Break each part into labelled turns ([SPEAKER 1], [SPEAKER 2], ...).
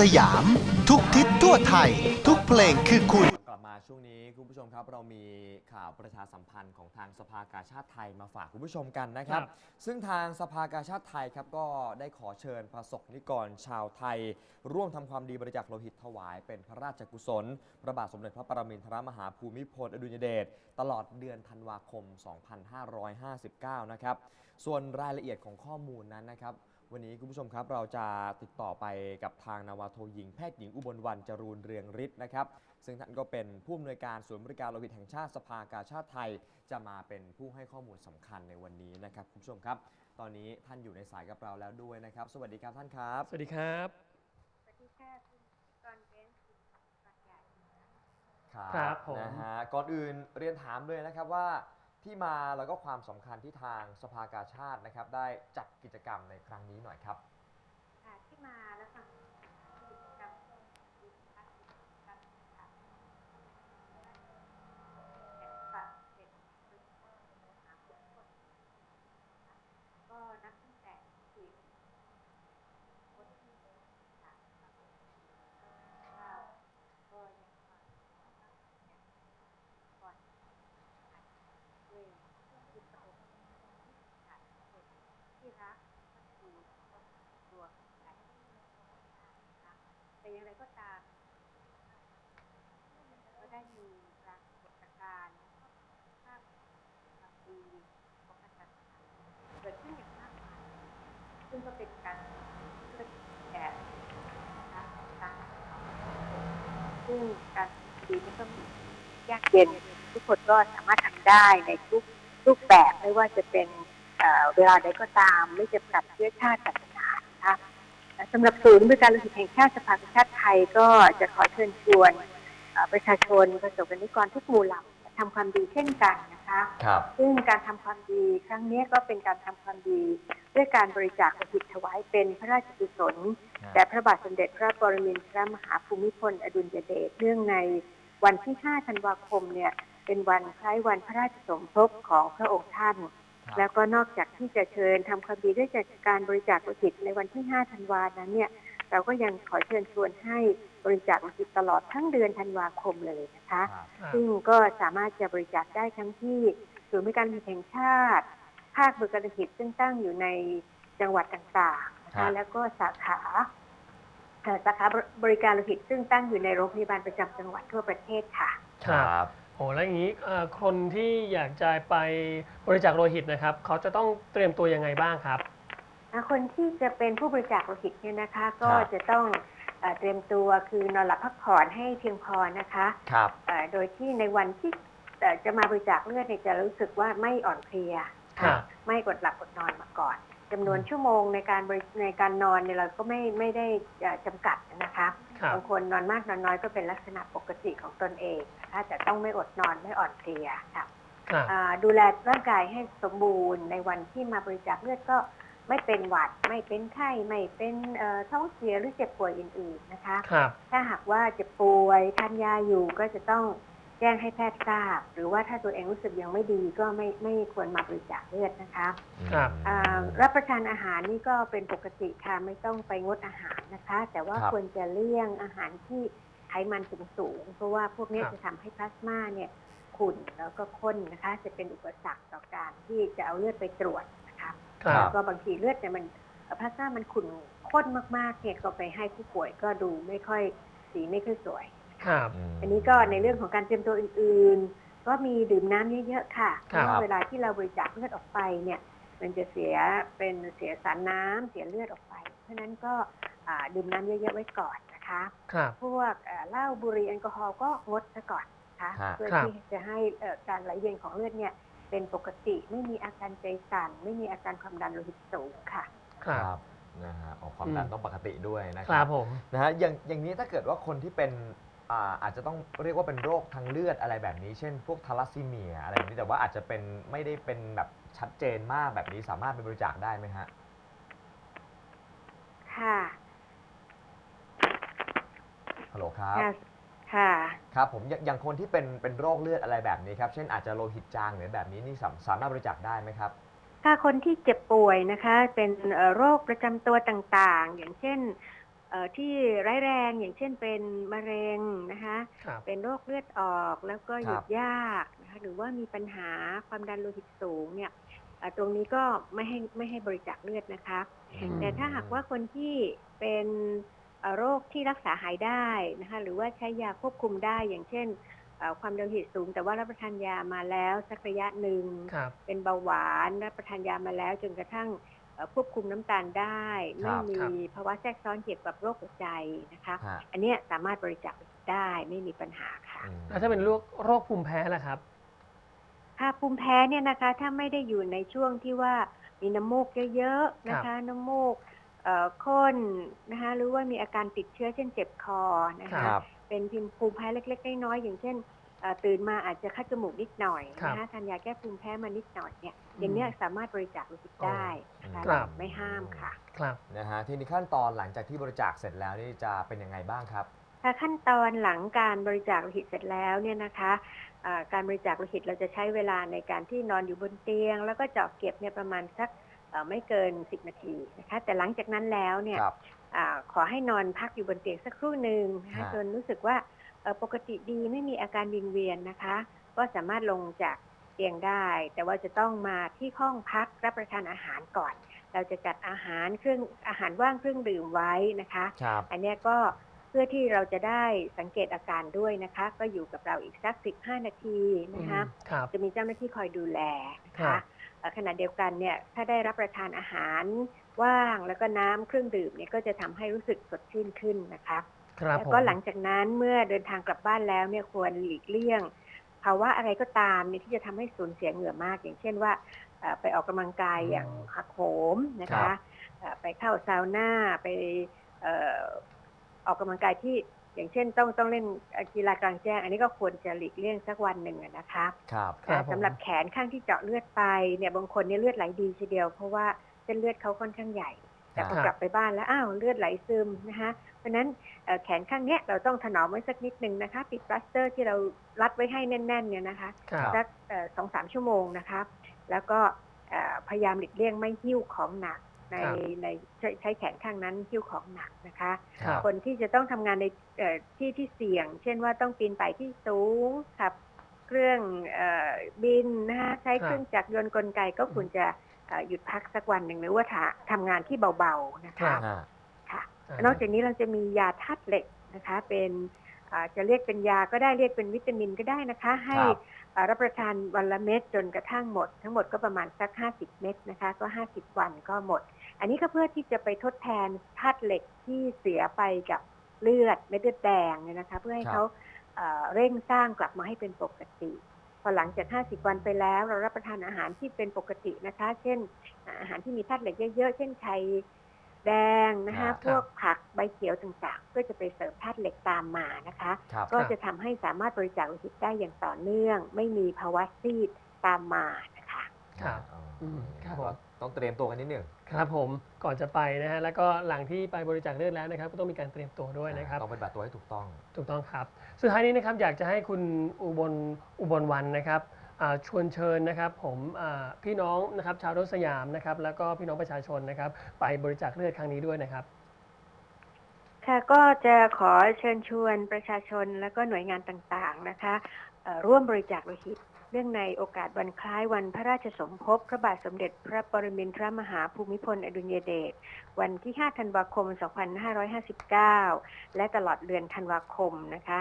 [SPEAKER 1] สยาม ทุกทิศทั่วไทย ทุกเพลงคือคุณ
[SPEAKER 2] กลับมาช่วงนี้คุณผู้ชมครับเรามีข่าวประชาสัมพันธ์ของทางสภากาชาติไทยมาฝากคุณผู้ชมกันนะครับ
[SPEAKER 3] ครับ
[SPEAKER 2] ซึ่งทางสภากาชาติไทยครับก็ได้ขอเชิญประสบนิกรชาวไทย ร่วมทำความดีบริจาคโลหิตถวายเป็นพระราชกุศลพระบาทสมเด็จพระปรมินทรมหาภูมิพลอดุลยเดชตลอดเดือนธันวาคม 2559 นะครับส่วนรายละเอียดของข้อมูลนั้นนะครับ วันนี้คุณผู้ชมครับเราจะติดต่อไปกับทางนาวาโทหญิงแพทย์หญิงอุบลวรรณจรูนเรืองฤทธิ์นะครับ ซึ่งท่านก็เป็นผู้อำนวยการศูนย์บริการโลหิตแห่งชาติสภากาชาติไทย จะมาเป็นผู้ให้ข้อมูลสำคัญในวันนี้นะครับคุณผู้ชมครับ ตอนนี้ท่านอยู่ในสายกับเราแล้วด้วยนะครับ สวัสดีครับท่านครับ
[SPEAKER 3] สวัสดีครับ
[SPEAKER 4] สวัสดีค่ะคุณกรเบนซ์คุณปากใหญ่
[SPEAKER 3] ครับผม
[SPEAKER 2] นะฮะก่อนอื่นเรียนถามเลยนะครับว่า ที่มาแล้วก็ความสำคัญที่ทางสภากาชาตินะครับ ได้จัดกิจกรรมในครั้งนี้หน่อยครับ
[SPEAKER 4] ค่ะที่มาแล้วฟังกิจกรรมดีค่ะกิจกรรมค่ะแห่งฝากเด็กบริษัทหาทุกคนก็นับตั้งแต่ที่คนที่ค่ะว่าก็ยังมาก่อนด้วยจิตประสบค่ะที่รักก็คือตัวกันนะคะแต่อย่างไรก็ตาม ก็ได้ มีปรากฏการณ์ภาพความดีของอาจารย์เกิดขึ้นอย่างมากมายซึ่งก็เป็นการเกิดแบบนะคะการซึ่งการดีนี่ก็มียากเย็นทุกคนก็สามารถทำได้ในทุกรูปแบบไม่ว่าจะเป็นเวลาใดก็ตาม ไม่จำกัดเชื้อชาติศาสนานะคะสำหรับศูนย์บริการโลหิตแห่งชาติสภากาชาติไทยก็จะขอเชิญชวน ประชาชนประสบกรณิกรทุกหมู่เหล่าทำความดีเช่นกันนะคะ
[SPEAKER 2] ครับ
[SPEAKER 4] ซึ่งการทำความดีครั้งนี้ก็เป็นการทำความดี ด้วยการบริจาคโลหิตถวายเป็นพระราชกุศลแด่พระบาทสมเด็จพระปรมินทรมหาภูมิพล อดุลยเดชเนื่องในวันที่ 5 ธันวาคมเนี่ยเป็นวันคล้ายวันพระราชสมภพของพระองค์ท่าน
[SPEAKER 2] ครับ
[SPEAKER 4] แล้วก็นอกจากที่จะเชิญทำความดีด้วยจากการบริจาคโลหิตในวันที่ 5 ธันวานั้นเนี่ยเราก็ยังขอเชิญชวนให้ บริจาคโลหิตตลอดทั้งเดือนธันวาคมเลยนะคะ
[SPEAKER 2] ครับ
[SPEAKER 3] ครับ
[SPEAKER 4] ซึ่งก็สามารถจะบริจาคได้ทั้งที่ศูนย์บริการโลหิตแห่งชาติ ภาคบริการโลหิตซึ่งตั้งอยู่ในจังหวัดต่างๆนะ
[SPEAKER 2] ครั
[SPEAKER 4] คะ
[SPEAKER 2] บ
[SPEAKER 4] แล้วก็สาขาเอ่อสาขาบริการโลหิตซึ่งตั้งอยู่ในโรงพยาบาลประจำจังหวัดทั่วประเทศค่ะ
[SPEAKER 3] ครับโอ้แล้วอย่างนี้เอ่อคนที่อยากจะไปบริจาคโลหิตนะครับ เขาจะต้องเตรียมตัวยังไงบ้างครับ
[SPEAKER 4] อะคนที่จะเป็นผู้บริจาคโลหิตเนี่ยนะคะ ก็
[SPEAKER 2] ครับ
[SPEAKER 4] จะต้อง เอ่อเตรียมตัวคือนอนหลับพักผ่อนให้เพียงพอนะคะ
[SPEAKER 2] ครับ
[SPEAKER 4] เอ่อโดยที่ในวันที่เอ่อจะมาบริจาคเลือดเนี่ยจะรู้สึกว่าไม่อ่อนเพลีย
[SPEAKER 3] ครับ
[SPEAKER 4] ไม่กดหลับกดนอนมาก่อนจำนวนชั่วโมงในการบริในการนอนเนี่ยเราก็ไม่ไม่ได้เอ่อจำกัดนะคะ
[SPEAKER 3] ครับ
[SPEAKER 4] บางคนนอนมากนอนน้อยก็เป็นลักษณะปกติของตนเองนะคะแต่ต้องไม่อดนอนไม่อ่อนเพลียค่ะ
[SPEAKER 3] ครับ
[SPEAKER 4] อ่าดูแลร่างกายให้สมบูรณ์ในวันที่มาบริจาคเลือดก็ ไม่เป็นหวัด ไม่เป็นไข้ไม่เป็นเอ่อท้องเสียหรือเจ็บป่วยอื่นๆนะคะ
[SPEAKER 3] ครับ
[SPEAKER 4] ถ้าหากว่าเจ็บป่วยทานยาอยู่ก็จะต้องแจ้งให้แพทย์ทราบ หรือว่าถ้าตัวเองรู้สึกยังไม่ดีก็ไม่ไม่ควรมาบริจาคเลือดนะคะ
[SPEAKER 3] ครับ
[SPEAKER 4] อ่ารับประทานอาหารนี่ก็เป็นปกติค่ะไม่ต้องไปงดอาหารนะคะ แต่ว่า
[SPEAKER 2] ครับ
[SPEAKER 4] ควรจะเลี่ยงอาหารที่ไขมันสูงสูงๆเพราะว่าพวกนี้
[SPEAKER 3] ครับ
[SPEAKER 4] จะทำให้พลาสมาเนี่ยขุ่นแล้วก็ข้นนะคะ จะเป็นอุปสรรคต่อการที่จะเอาเลือดไปตรวจนะคะ
[SPEAKER 3] ครั
[SPEAKER 4] แล้
[SPEAKER 3] บ
[SPEAKER 4] วก็บางทีเลือดเนี่ยมันเอ่อพลาสมามันขุ่นข้นมากๆเนี่ยก็ไปให้ผู้ป่วยก็ดูไม่ค่อยสีไม่ค่อยสวย
[SPEAKER 3] ครับ
[SPEAKER 2] ม
[SPEAKER 4] อันนี้ก็ในเรื่องของการเตรียมตัวอื่นๆ ก็มีดื่มน้ำเยอะๆค่ะเพ
[SPEAKER 3] ครับ
[SPEAKER 4] ราะว่าเวลาที่เราบริจาคเลือดออกไปเนี่ย มันจะเสียเป็นเสียสารน้ำเสียเลือดออกไป เพราะฉะนั้นก็อ่าดื่มน้ำเยอะๆไว้ก่อนนะคะ
[SPEAKER 3] ครับ
[SPEAKER 4] พวกเอ่อเหล้าบุหรี่แอลกอฮอล์ก็งดซะก่อนนะคะ
[SPEAKER 2] ฮะ
[SPEAKER 4] เพื่อ
[SPEAKER 3] ครับ
[SPEAKER 4] ที่จะให้เอ่อการไหลเวียนของเลือดเนี่ย เป็นปกติ ไม่มีอาการใจสั่น ไม่มีอาการความดันโลหิตสูงค่ะ
[SPEAKER 3] ครับ
[SPEAKER 2] นะฮะออกความดัน
[SPEAKER 3] อืม
[SPEAKER 2] ต้องปกติด้วยนะค
[SPEAKER 3] ครั
[SPEAKER 2] รั
[SPEAKER 3] บบผม
[SPEAKER 2] นะฮะอย่างอย่างนี้ถ้าเกิดว่าคนที่เป็นอ่าอาจจะต้องเรียกว่าเป็นโรคทางเลือดอะไรแบบนี้ เช่น พวกทาลัสซีเมียอะไรแบบนี้แต่ว่าอาจจะเป็นไม่ได้เป็นแบบชัดเจนมากแบบนี้สามารถไปบริจาคได้ไหมฮะ
[SPEAKER 4] ค่ะ
[SPEAKER 2] ฮัลโหลครับ
[SPEAKER 4] ค่ะ ค่ะ
[SPEAKER 2] ครับผมอย่างอย่างคนที่เป็นเป็นโรคเลือดอะไรแบบนี้ครับเช่นอาจจะโลหิตจางหรือแบบนี้นี่สามสามารถบริจาคได้ไหมครับ
[SPEAKER 4] ถ้าคนที่เจ็บป่วยนะคะ เป็นเอ่อโรคประจำตัวต่างๆ อย่างเช่นเอ่อที่ร้ายแรงอย่างเช่นเป็นมะเร็งนะคะ
[SPEAKER 3] ครับ
[SPEAKER 4] เป็นโรคเลือดออกแล้วก็หยุดยากนะคะหรือว่ามีปัญหาความดันโลหิตสูงเนี่ยเอ่อตรงนี้ก็ไม่ให้ไม่ให้บริจาคเลือดนะคะ
[SPEAKER 3] อืม
[SPEAKER 4] แต่ถ้าหากว่าคนที่เป็นเอ่อ โรคที่รักษาหายได้นะคะหรือว่าใช้ยาควบคุมได้อย่างเช่นเอ่อความดันโลหิตสูง แต่ว่ารับประทานยามาแล้วสักระยะหนึ่ง
[SPEAKER 3] ครับ
[SPEAKER 4] เป็นเบาหวานรับประทานยามาแล้วจนกระทั่งเอ่อควบคุมน้ำตาลได้
[SPEAKER 2] ครั
[SPEAKER 4] ไม่
[SPEAKER 2] บ
[SPEAKER 4] มีภาวะแทรกซ้อนเกี่ยวกับโรคหัวใจนะคะ
[SPEAKER 2] ฮะ
[SPEAKER 4] อันเนี้ยสามารถบริจาคได้ไม่มีปัญหาค่ะ
[SPEAKER 2] อืม
[SPEAKER 3] แล้วถ้าเป็นโรคโรคภูมิแพ้ล่ะครับ
[SPEAKER 4] ค่ะภูมิแพ้เนี่ยนะคะถ้าไม่ได้อยู่ในช่วงที่ว่ามีน้ำมูกเยอะๆนะคะ น้ำมูกเอ่อ ข้นนะคะหรือว่ามีอาการติดเชื้อเช่นเจ็บคอนะ
[SPEAKER 3] ครั
[SPEAKER 4] คะ
[SPEAKER 3] บ
[SPEAKER 2] ครับ
[SPEAKER 4] เป็นพิมพ์ภูมิแพ้เล็กๆน้อยๆอย่างเช่นเอ่อตื่นมาอาจจะคัดจมูกนิดหน่อย
[SPEAKER 3] ครับ
[SPEAKER 4] นะคะทานยาแก้ภูมิแพ้มานิดหน่อยเนี่ยอย่างเนี้ยสามารถบริจาคโลหิตได้นะคะ
[SPEAKER 3] ครับ
[SPEAKER 4] ไม่ห้ามค่ะ
[SPEAKER 3] ครับ
[SPEAKER 2] นะฮะทีนี้ขั้นตอนหลังจากที่บริจาคเสร็จแล้วนี่จะเป็นยังไงบ้างครับ
[SPEAKER 4] ถ้าขั้นตอนหลังการบริจาคโลหิตเสร็จแล้วเนี่ยนะคะเอ่อการบริจาคโลหิตเราจะใช้เวลาในการที่นอนอยู่บนเตียง แล้วก็เจาะเก็บเนี่ยประมาณสักเอ่อ ไม่เกิน 10 นาทีนะคะ แต่หลังจากนั้นแล้วเนี่ย
[SPEAKER 2] ครับ
[SPEAKER 4] อาขอให้นอนพักอยู่บนเตียงสักครู่หนึ่งนะคะ
[SPEAKER 2] ฮะ
[SPEAKER 4] จนรู้สึกว่าเอ่อปกติดีไม่มีอาการวิงเวียนนะคะ ก็สามารถลงจากเตียงได้ แต่ว่าจะต้องมาที่ห้องพักรับประทานอาหารก่อน เราจะจัดอาหารเครื่องอาหารว่างเครื่องดื่มไว้นะคะ
[SPEAKER 2] ครับ
[SPEAKER 4] อันเนี้ยก็เพื่อที่เราจะได้สังเกตอาการด้วยนะคะ ก็อยู่กับเราอีกสัก 15 นาทีนะคะ
[SPEAKER 3] ครับ
[SPEAKER 4] จะมีเจ้าหน้าที่คอยดูแลนะ
[SPEAKER 3] ครั
[SPEAKER 4] คะ
[SPEAKER 3] บ
[SPEAKER 4] เอ่อ ขณะเดียวกันเนี่ยถ้าได้รับประทานอาหารว่างแล้วก็น้ำเครื่องดื่มเนี่ยก็จะทำให้รู้สึกสดชื่นขึ้นนะคะ
[SPEAKER 3] ครับ
[SPEAKER 4] แล้ว
[SPEAKER 3] ผม
[SPEAKER 4] ก็หลังจากนั้นเมื่อเดินทางกลับบ้านแล้วเนี่ยควรหลีกเลี่ยงภาวะอะไรก็ตามเนี่ยที่จะทำให้สูญเสียเหงื่อมาก อย่างเช่นว่าเอ่อไปออกกำลังกายอย่างหักโหมนะ
[SPEAKER 2] ครั
[SPEAKER 4] คะ
[SPEAKER 2] บ
[SPEAKER 4] เอ่อไปเข้าซาวน่าไปเอ่อออกกำลังกายที่ อย่างเช่นต้องต้องเล่นกีฬากลางแจ้ง อันนี้ก็ควรจะหลีกเลี่ยงสักวันหนึ่งอะนะคะ
[SPEAKER 2] ครับ
[SPEAKER 3] ครับผม
[SPEAKER 4] สำหรับแขนข้างที่เจาะเลือดไปเนี่ยบางคนเนี่ยเลือดไหลดีทีเดียว เพราะว่าเส้นเลือดเขาค่อนข้างใหญ่ แต่พอ
[SPEAKER 3] ครับ
[SPEAKER 4] กลับไปบ้านแล้วอ้าวเลือดไหลซึมนะคะเพราะฉะนั้นเอ่อแขนข้างเนี้ยเราต้องถนอมไว้สักนิดนึงนะคะปิดปลาสเตอร์ที่เรารัดไว้ให้แน่นๆเนี่ยนะคะ
[SPEAKER 3] ครับ
[SPEAKER 4] สักสองสามชั่วโมงนะคะแล้วก็เอ่อพยายามหลีกเลี่ยงไม่หิ้วของหนัก ใน
[SPEAKER 3] ครับ
[SPEAKER 4] ในใช้ใช้แขนข้างนั้นหิ้วของหนักนะคะ
[SPEAKER 3] ครับ
[SPEAKER 4] คนที่จะต้องทำงานในเอ่อที่ที่เสี่ยง เช่นว่าต้องปีนป่ายที่สูงขับเครื่องเออบินนะคะใช้
[SPEAKER 3] ครับ
[SPEAKER 4] เครื่องจักรยนต์กลไกก็ควรจะเอ่อหยุดพักสักวันหนึ่งหรือว่าทาทำงานที่เบาๆนะ
[SPEAKER 3] ครั
[SPEAKER 4] คะ
[SPEAKER 3] บ
[SPEAKER 2] ฮะ
[SPEAKER 4] ค่ะ
[SPEAKER 3] อ่า
[SPEAKER 4] นอกจากนี้เราจะมียาธาตุเหล็กนะคะ เป็นอ่าจะเรียกเป็นยาก็ได้เรียกเป็นวิตามินก็ได้นะคะ ให้
[SPEAKER 2] ครับ
[SPEAKER 4] อ่า รับประทานวันละเม็ดจนกระทั่งหมด ทั้งหมดก็ประมาณสัก 50 เม็ดนะคะ ก็ 50 วันก็หมด อันนี้ก็เพื่อที่จะไปทดแทนธาตุเหล็กที่เสียไปกับเลือดเม็ดเลือดแดงเนี่ยนะคะ เพื่อให้
[SPEAKER 2] ครับ
[SPEAKER 4] เขาเอ่อเร่งสร้างกลับมาให้เป็นปกติ พอหลังจาก 50 วันไปแล้ว เรารับประทานอาหารที่เป็นปกตินะคะ เช่น อาหารที่มีธาตุเหล็กเยอะๆ เช่นไข่ แดงนะ
[SPEAKER 2] ครั
[SPEAKER 4] คะ
[SPEAKER 2] บ
[SPEAKER 4] พวกผักใบเขียวต่างๆ ก็จะไปเสริมธาตุเหล็กตามมานะคะ
[SPEAKER 2] ครับ
[SPEAKER 4] ก็จะทำให้สามารถบริจาคโลหิตได้อย่างต่อเนื่อง ไม่มีภาวะซีดตามมานะคะ
[SPEAKER 3] ครับ
[SPEAKER 2] อ๋อ
[SPEAKER 3] อืมครับผม
[SPEAKER 2] ก็ต้องเตรียมตัวกันนิดหนึ่ง
[SPEAKER 3] ครับผมก่อนจะไปนะฮะแล้วก็หลังที่ไปบริจาคเลือดแล้วนะครับ ก็ต้องมีการเตรียมตัวด้วยนะครับ
[SPEAKER 2] ต้องปฏิบัติตัวให้ถูกต้อง
[SPEAKER 3] ถูกต้องครับ สุดท้ายนี้นะครับอยากจะให้คุณอุบลอุบลวันนะครับอ่า ชวนเชิญนะครับผมพี่น้องนะครับชาวรถสยามนะครับ แล้วก็พี่น้องประชาชนนะครับ ไปบริจาคเลือดครั้งนี้ด้วยนะครับ
[SPEAKER 4] ค่ะก็จะขอเชิญชวนประชาชนและก็หน่วยงานต่างๆนะคะร่วมบริจาคโลหิตเรื่องในโอกาสวันคล้ายวันพระราชสมภพพระบาทสมเด็จพระปรมินทรมหาภูมิพล อดุลยเดชวันที่ 5 ธันวาคม 2559 และตลอดเดือนธันวาคมนะคะ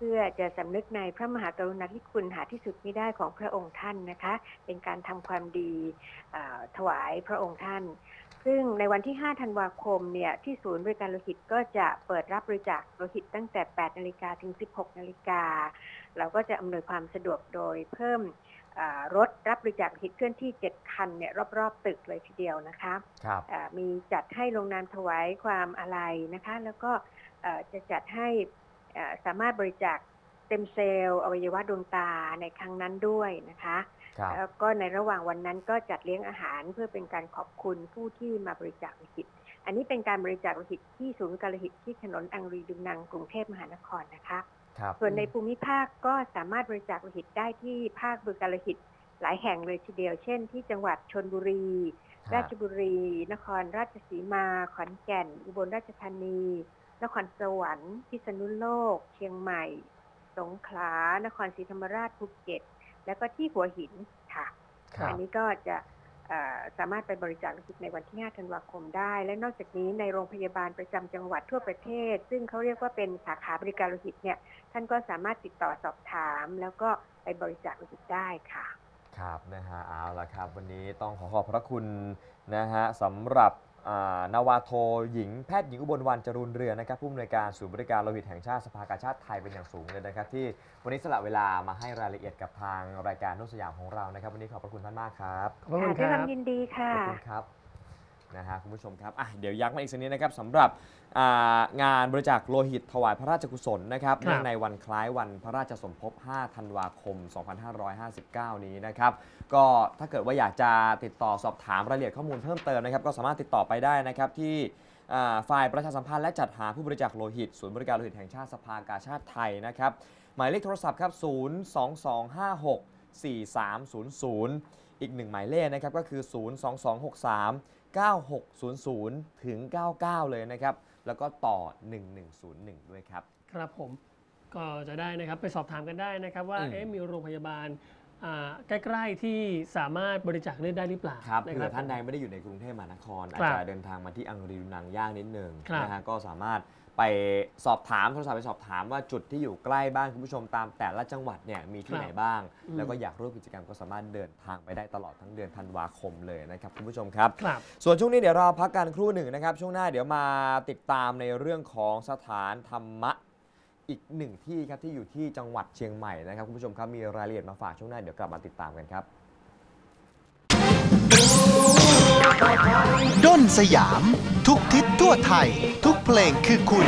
[SPEAKER 4] พื่อจะสำนึกในพระมหากรุณาธิคุณหาที่สุดมิได้ของพระองค์ท่านนะคะ เป็นการทำความดีเอ่อถวายพระองค์ท่าน ซึ่งในวันที่ 5 ธันวาคมเนี่ยที่ศูนย์บริการโลหิตก็จะเปิดรับบริจาคโลหิตตั้งแต่ 8 นาฬิกาถึง 16 นาฬิกา เราก็จะอำนวยความสะดวกโดยเพิ่มอ่ารถรับบริจาคโลหิตเคลื่อนที่ 7 คันเนี่ยรอบๆ ตึกเลยทีเดียวนะคะ
[SPEAKER 2] ครับ
[SPEAKER 4] อ่ามีจัดให้ลงนามถวายความอาลัยนะคะ แล้วก็เอ่อจะจัดให้อ่า สามารถบริจาคเต็มเซลล์อวัยวะดวงตาในครั้งนั้นด้วยนะคะ
[SPEAKER 2] ครับ
[SPEAKER 4] แล้วก็ในระหว่างวันนั้นก็จัดเลี้ยงอาหารเพื่อเป็นการขอบคุณผู้ที่มาบริจาคโลหิต อันนี้เป็นการบริจาคโลหิตที่ศูนย์การโลหิตที่ถนนอังรีดุงนังกรุงเทพมหานครนะคะ
[SPEAKER 2] ครับ
[SPEAKER 4] ส่วนในภูมิภาคก็สามารถบริจาคโลหิตได้ที่ภาคบริการโลหิตหลายแห่งเลยทีเดียว เช่น ที่จังหวัดชนบุรี ราชบุรี นครราชสีมา ขอนแก่น อุบลราชธานี นครสวรรค์พิษณุโลก เชียงใหม่ สงขลา นครศรีธรรมราชภูเก็ต แล้วก็ที่หัวหินค่ะ
[SPEAKER 2] ครับ
[SPEAKER 4] อันนี้ก็จะเอ่อสามารถไปบริจาคโลหิตในวันที่ 5 ธันวาคมได้ และนอกจากนี้ในโรงพยาบาลประจำจังหวัดทั่วประเทศ ซึ่งเขาเรียกว่าเป็นสาขาบริการโลหิตเนี่ย ท่านก็สามารถติดต่อสอบถาม แล้วก็ไปบริจาคโลหิตได้ค่ะ
[SPEAKER 2] ครับนะฮะเอาละครับ วันนี้ต้องขอขอบพระคุณนะฮะสำหรับ อ่านาวาโทหญิงแพทย์หญิงอุบลวรรณจรูนเรือนนะครับผู้อำนวยการศูนย์บริการโลหิตแห่งชาติสภากาชาติไทยเป็นอย่างสูงเลยนะครับ ที่วันนี้สละเวลามาให้รายละเอียดกับทางรายการนุ่นสยามของเรานะครับ วันนี้ขอบพระคุณท่านมากครับ
[SPEAKER 3] ขอบพระคุณค
[SPEAKER 4] ด้วยค
[SPEAKER 3] รั
[SPEAKER 4] วา
[SPEAKER 3] บ
[SPEAKER 4] มยินดีค่ะ
[SPEAKER 2] ขอบคุณครับ นะฮะคุณผู้ชมครับอะเดี๋ยวยักมาอีกสักนิดนะครับสำหรับอ่างานบริจาคโลหิตถวายพระราชกุศลนะครับ
[SPEAKER 3] ครับ
[SPEAKER 2] เนื่องในวันคล้ายวันพระราชสมภพ 5 ธันวาคม 2559 นี้นะครับก็ถ้าเกิดว่าอยากจะติดต่อสอบถามรายละเอียดข้อมูลเพิ่มเติมนะครับก็สามารถติดต่อไปได้นะครับที่อ่าฝ่ายประชาสัมพันธ์และจัดหาผู้บริจาคโลหิตศูนย์บริการโลหิตแห่งชาติสภากาชาติไทยนะครับหมายเลขโทรศัพท์ครับ 022564300 อีกหนึ่งหมายเลขนะครับก็คือ 02263 9600 ถึง 99 เลยนะครับ แล้วก็ต่อ 1101 ด้วยครับ
[SPEAKER 3] ครับผมก็จะได้นะครับไปสอบถามกันได้นะครับ ว่า
[SPEAKER 2] อืม
[SPEAKER 3] เอ๊ะมีโรงพยาบาลอ่าใกล้ๆที่สามารถบริจาคเลือดได้หรือเปล่า
[SPEAKER 2] ครับ
[SPEAKER 3] นะ
[SPEAKER 2] เผื่อท่านใดไม่ได้อยู่ในกรุงเทพมหานคร อาจ
[SPEAKER 3] ครับ
[SPEAKER 2] จะเดินทางมาที่อังรีดูนังย่างนิดหนึง
[SPEAKER 3] ครับ
[SPEAKER 2] นะฮะก็สามารถ ไปสอบถามโทรศัพท์ไปสอบถามว่าจุดที่อยู่ใกล้บ้านคุณผู้ชมตามแต่ละจังหวัดเนี่ยมีที่ไหนบ้าง
[SPEAKER 3] อืม
[SPEAKER 2] แล้วก็อยากร่วมกิจกรรมก็สามารถเดินทางไปได้ตลอดทั้งเดือนธันวาคมเลยนะครับคุณผู้ชมครับ
[SPEAKER 3] ครับ
[SPEAKER 2] ส่วนช่วงนี้เดี๋ยวเราพักกันครู่หนึ่งนะครับ ช่วงหน้าเดี๋ยวมาติดตามในเรื่องของสถานธรรมะอีกหนึ่งที่ครับที่อยู่ที่จังหวัดเชียงใหม่นะครับคุณผู้ชมครับมีรายละเอียดมาฝากช่วงหน้าเดี๋ยวกลับมาติดตามกันครับ
[SPEAKER 1] ด้นสยาม ทุกทิศทั่วไทย ทุกเพลงคือคุณ